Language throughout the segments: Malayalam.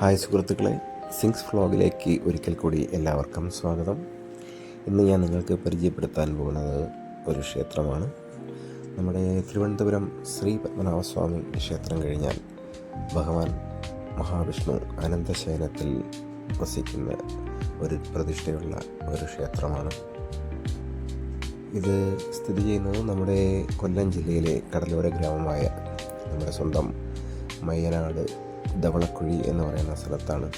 ഹായ് സുഹൃത്തുക്കളെ സിങ്സ് ഫ്ലോഗിലേക്ക് ഒരിക്കൽ കൂടി എല്ലാവർക്കും സ്വാഗതം. ഇന്ന് ഞാൻ നിങ്ങൾക്ക് പരിചയപ്പെടുത്താൻ പോകുന്നത് ഒരു ക്ഷേത്രമാണ്. നമ്മുടെ തിരുവനന്തപുരം ശ്രീ പത്മനാഭസ്വാമി ക്ഷേത്രം കഴിഞ്ഞാൽ ഭഗവാൻ മഹാവിഷ്ണു അനന്തശയനത്തിൽ വസിക്കുന്ന ഒരു പ്രതിഷ്ഠയുള്ള ഒരു ക്ഷേത്രമാണ്. ഇത് സ്ഥിതി ചെയ്യുന്നത് നമ്മുടെ കൊല്ലം ജില്ലയിലെ കടലോര ഗ്രാമമായ നമ്മുടെ സ്വന്തം മയ്യനാട് ധവളക്കുഴി എന്ന് പറയുന്ന സ്ഥലത്താണ്.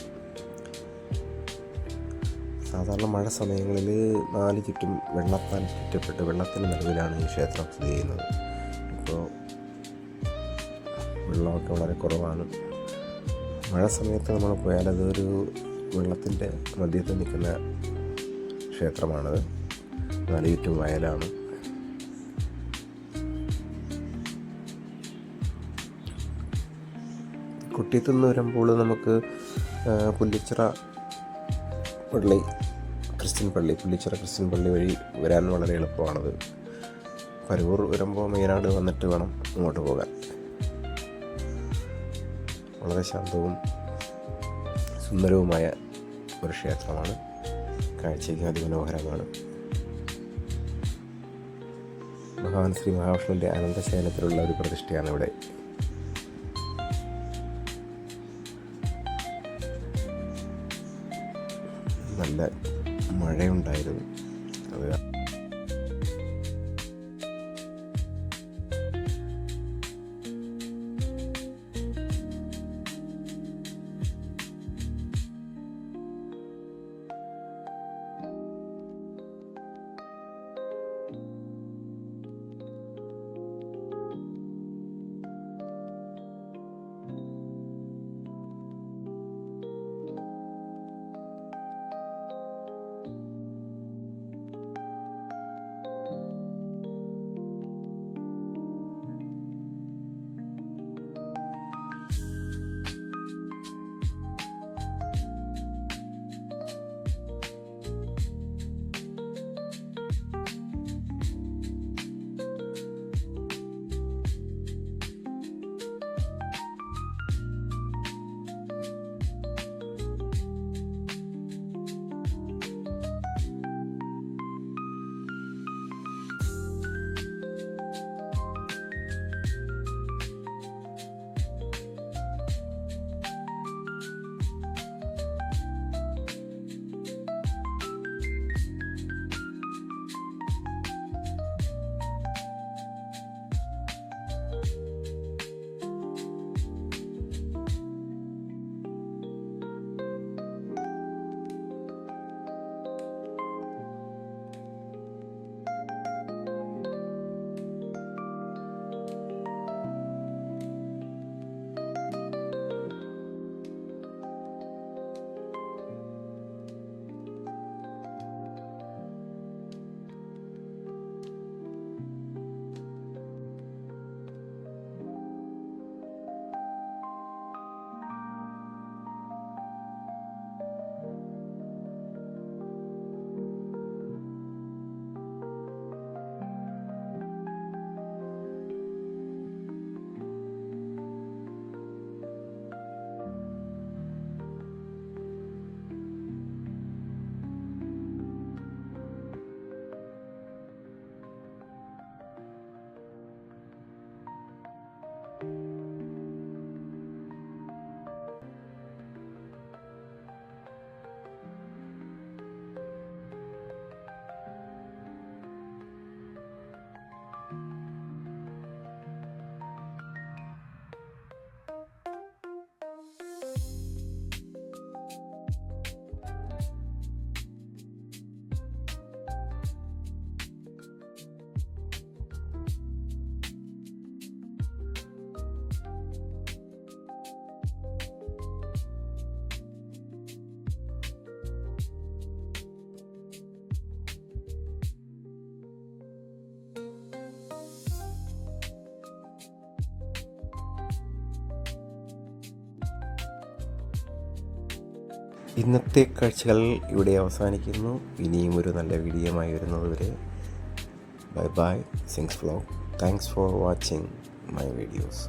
സാധാരണ മഴ സമയങ്ങളിൽ നാല് ചുറ്റും വെള്ളത്താൽ ചുറ്റപ്പെട്ട് വെള്ളത്തിന് നിലവിലാണ് ഈ ക്ഷേത്രം സ്ഥിതി ചെയ്യുന്നത്. ഇപ്പോൾ വെള്ളമൊക്കെ വളരെ കുറവാണ്. മഴ സമയത്ത് നമ്മൾ പോയാൽ അതൊരു വെള്ളത്തിന്റെ മധ്യത്തിൽ നിൽക്കുന്ന ക്ഷേത്രമാണത്. നാല് ചുറ്റും വയലാണ്. കുട്ടിയത്തു നിന്ന് വരുമ്പോൾ നമുക്ക് പുല്ലിച്ചിറ പള്ളി ക്രിസ്ത്യൻ പള്ളി പുല്ലിച്ചിറ ക്രിസ്ത്യൻ പള്ളി വഴി വരാൻ വളരെ എളുപ്പമാണത്. പരവൂർ വരുമ്പോൾ മെയിനാട് വന്നിട്ട് വേണം ഇങ്ങോട്ട് പോകാൻ. വളരെ ശാന്തവും സുന്ദരവുമായ ഒരു ക്ഷേത്രമാണ്. കാഴ്ചയ്ക്ക് അതിമനോഹരമാണ്. ഭഗവാൻ ശ്രീ മഹാവിഷ്ണുവിന്റെ അനന്തശയനത്തിലുള്ള ഒരു പ്രതിഷ്ഠയാണ് ഇവിടെ മഴയുണ്ടായിരുന്നു. അത് ഇന്നത്തെ കാഴ്ചകൾ ഇവിടെ അവസാനിക്കുന്നു. ഇനിയും ഒരു നല്ല വീഡിയോമായി വരുന്നത് വരെ bye bye sings flow thanks for watching my videos